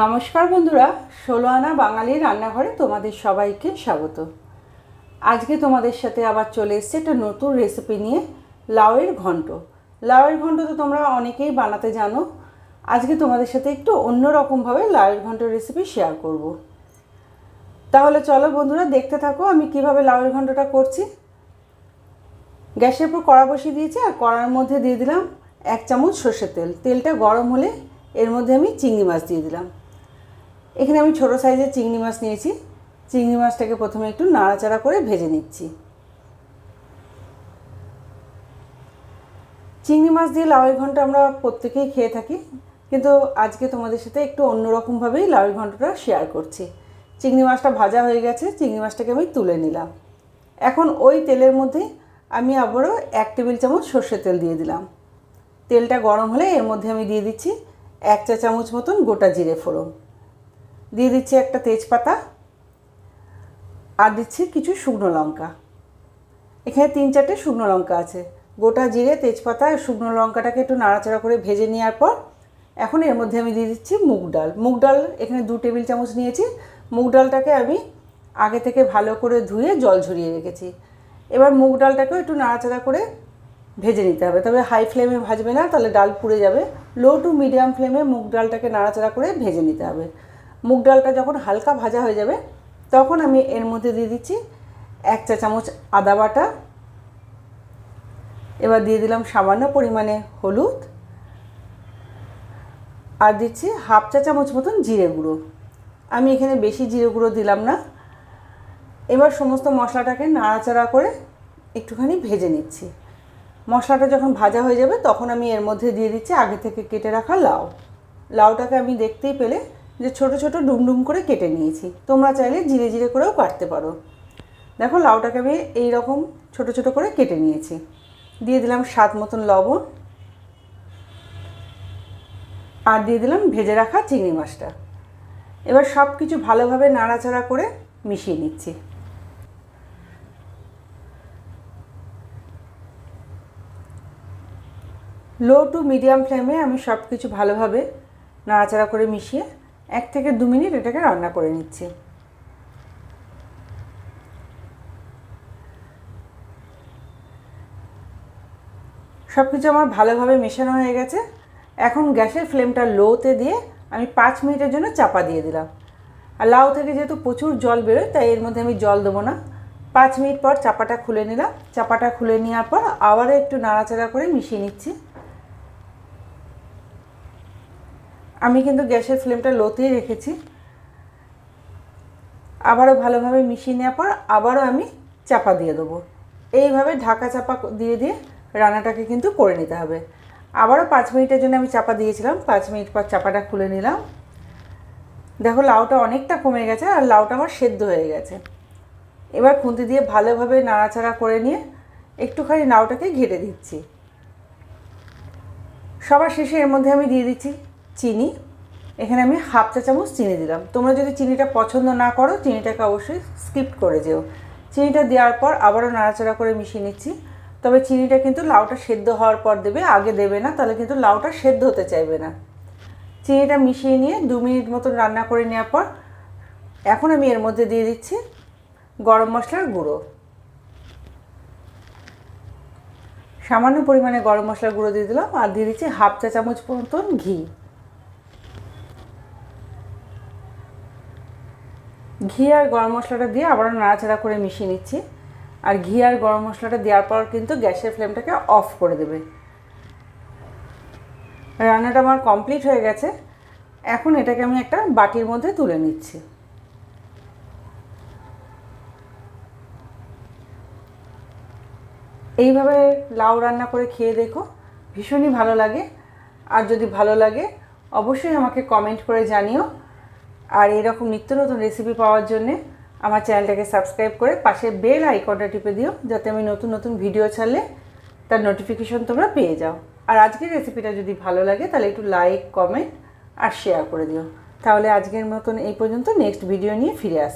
নমস্কার বন্ধুরা ষোলো আনা বাঙালি রান্নাঘরে তোমাদের সবাইকে স্বাগত। আজকে তোমাদের সাথে আবার চলে এসেছে একটা নতুন রেসিপি নিয়ে, লাউয়ের ঘন্ট। লাউয়ের ঘন্ট তো তোমরা অনেকেই বানাতে জানো। আজকে তোমাদের সাথে একটু অন্যরকমভাবে লাউয়ের ঘন্ট রেসিপি শেয়ার করব। তাহলে চলো বন্ধুরা, দেখতে থাকো আমি কীভাবে লাউয়ের ঘন্টটা করছি। গ্যাসের উপর কড়া বসিয়ে দিয়েছি আর কড়ার মধ্যে দিয়ে দিলাম এক চামচ সর্ষের তেল। তেলটা গরম হলে এর মধ্যে আমি চিংড়ি মাছ দিয়ে দিলাম। এখানে আমি ছোটো সাইজের চিংড়ি মাছ নিয়েছি। চিংড়ি মাছটাকে প্রথমে একটু নাড়াচাড়া করে ভেজে নিচ্ছি। চিংড়ি মাছ দিয়ে লাউয়ের ঘন্ট আমরা প্রত্যেকেই খেয়ে থাকি, কিন্তু আজকে তোমাদের সাথে একটু অন্যরকমভাবেই লাউয়ের ঘন্টটা শেয়ার করছি। চিংড়ি মাছটা ভাজা হয়ে গেছে, চিংড়ি মাছটাকে আমি তুলে নিলাম। এখন ওই তেলের মধ্যে আমি আবারও এক টেবিল চামচ সর্ষের তেল দিয়ে দিলাম। তেলটা গরম হলে এর মধ্যে আমি দিয়ে দিচ্ছি এক চা চামচ মতন গোটা জিরে ফোড়ন। দিয়ে দিচ্ছি একটা তেজপাতা আর দিচ্ছি কিছু শুকনো লঙ্কা। এখানে তিন চারটে শুকনো লঙ্কা আছে। গোটা জিরে, তেজপাতা আর শুকনো লঙ্কাটাকে একটু নাড়াচাড়া করে ভেজে নেওয়ার পর এখন এর মধ্যে আমি দিয়ে দিচ্ছি মুগ ডাল। মুগ ডাল এখানে দু টেবিল চামচ নিয়েছি। মুগ ডালটাকে আমি আগে থেকে ভালো করে ধুয়ে জল ঝরিয়ে রেখেছি। এবার মুগ ডালটাকেও একটু নাড়াচাড়া করে ভেজে নিতে হবে। তবে হাই ফ্লেমে ভাজবে না, তাহলে ডাল পুড়ে যাবে। লো টু মিডিয়াম ফ্লেমে মুগ ডালটাকে নাড়াচাড়া করে ভেজে নিতে হবে। মুগ ডালটা যখন হালকা ভাজা হয়ে যাবে, তখন আমি এর মধ্যে দিয়ে দিচ্ছি এক চা চামচ আদা বাটা। এবার দিয়ে দিলাম সামান্য পরিমাণে হলুদ। আর দিচ্ছি হাফ চা চামচ মতন জিরে গুঁড়ো। আমি এখানে বেশি জিরে গুঁড়ো দিলাম না। এবার সমস্ত মশলাটাকে নাড়াচাড়া করে একটুখানি ভেজে নিচ্ছি। মশলাটা যখন ভাজা হয়ে যাবে, তখন আমি এর মধ্যে দিয়ে দিচ্ছি আগে থেকে কেটে রাখা লাউ। লাউটাকে আমি দেখতেই পেলে যে ছোট ছোট ডুমডুম করে কেটে নিয়েছি। তোমরা চাইলে জিরে জিরে করেও কাটতে পারো। দেখো লাউটাকে আমি এই রকম ছোট ছোট করে কেটে নিয়েছি। দিয়ে দিলাম স্বাদ মতন লবণ। আর দিয়ে দিলাম ভেজে রাখা চিংড়ি মাছটা। এবার সব কিছু ভালোভাবে নাড়াচাড়া করে মিশিয়ে নিচ্ছি। লো টু মিডিয়াম ফ্লেমে আমি সব কিছু ভালোভাবে নাড়াচাড়া করে মিশিয়ে এক থেকে দু মিনিট এটাকে রান্না করে নিচ্ছি। সব কিছু আমার ভালোভাবে মেশানো হয়ে গেছে। এখন গ্যাসের ফ্লেমটা লোতে দিয়ে আমি পাঁচ মিনিটের জন্য চাপা দিয়ে দিলাম। আর লাউ থেকে যেহেতু প্রচুর জল বেরোয়, তাই এর মধ্যে আমি জল দেবো না। পাঁচ মিনিট পর চাপাটা খুলে নিলাম। চাপাটা খুলে নেওয়ার পর আবারও একটু নাড়াচাড়া করে মিশিয়ে নিচ্ছি। আমি কিন্তু গ্যাসের ফ্লেমটা লোতেই রেখেছি। আবারও ভালোভাবে মিশিয়ে নেওয়ার পর আবারও আমি চাপা দিয়ে দেবো। এইভাবে ঢাকা চাপা দিয়ে দিয়ে রান্নাটাকে কিন্তু করে নিতে হবে। আবারও পাঁচ মিনিটের জন্য আমি চাপা দিয়েছিলাম। পাঁচ মিনিট পর চাপাটা খুলে নিলাম। দেখো লাউটা অনেকটা কমে গেছে আর লাউটা আমার সেদ্ধ হয়ে গেছে। এবার খুন্তি দিয়ে ভালোভাবে নাড়াচাড়া করে নিয়ে একটুখানি লাউটাকে ঘেটে দিচ্ছি। সবার শেষে এর মধ্যে আমি দিয়ে দিচ্ছি চিনি। এখানে আমি হাফ চা চামচ চিনি দিলাম। তোমরা যদি চিনিটা পছন্দ না করো, চিনিটাকে অবশ্যই স্কিপ করে যেও। চিনিটা দেওয়ার পর আবারও নাড়াচাড়া করে মিশিয়ে নিচ্ছি। তবে চিনিটা কিন্তু লাউটা সেদ্ধ হওয়ার পর দেবে, আগে দেবে না, তাহলে কিন্তু লাউটা সেদ্ধ হতে চাইবে না। চিনিটা মিশিয়ে নিয়ে দু মিনিট মতন রান্না করে নেওয়ার পর, এখন আমি এর মধ্যে দিয়ে দিচ্ছি গরম মশলার গুঁড়ো। সামান্য পরিমাণে গরম মশলার গুঁড়ো দিয়ে দিলাম আর দিয়ে দিচ্ছি হাফ চা চামচ মতন ঘি। ঘি আর গরম মশলাটা দিয়ে আবারও নাড়াচাড়া করে মিশিয়ে নিচ্ছি। আর ঘি আর গরম মশলাটা দেওয়ার পর কিন্তু গ্যাসের ফ্লেমটাকে অফ করে দেবে। রান্নাটা আমার কমপ্লিট হয়ে গেছে। এখন এটাকে আমি একটা বাটির মধ্যে তুলে নিচ্ছি। এইভাবে লাউ রান্না করে খেয়ে দেখো, ভীষণই ভালো লাগে। আর যদি ভালো লাগে, অবশ্যই আমাকে কমেন্ট করে জানিও। আর এরকম নিত্য নতুন রেসিপি পাওয়ার জন্যে আমার চ্যানেলটাকে সাবস্ক্রাইব করে পাশে বেল আইকনটা টিপে দিও, যাতে আমি নতুন নতুন ভিডিও ছাড়লে তার নোটিফিকেশন তোমরা পেয়ে যাও। আর আজকের রেসিপিটা যদি ভালো লাগে, তাহলে একটু লাইক কমেন্ট আর শেয়ার করে দিও। তাহলে আজকের মতন এই পর্যন্ত নেক্সট ভিডিও নিয়ে ফিরে আস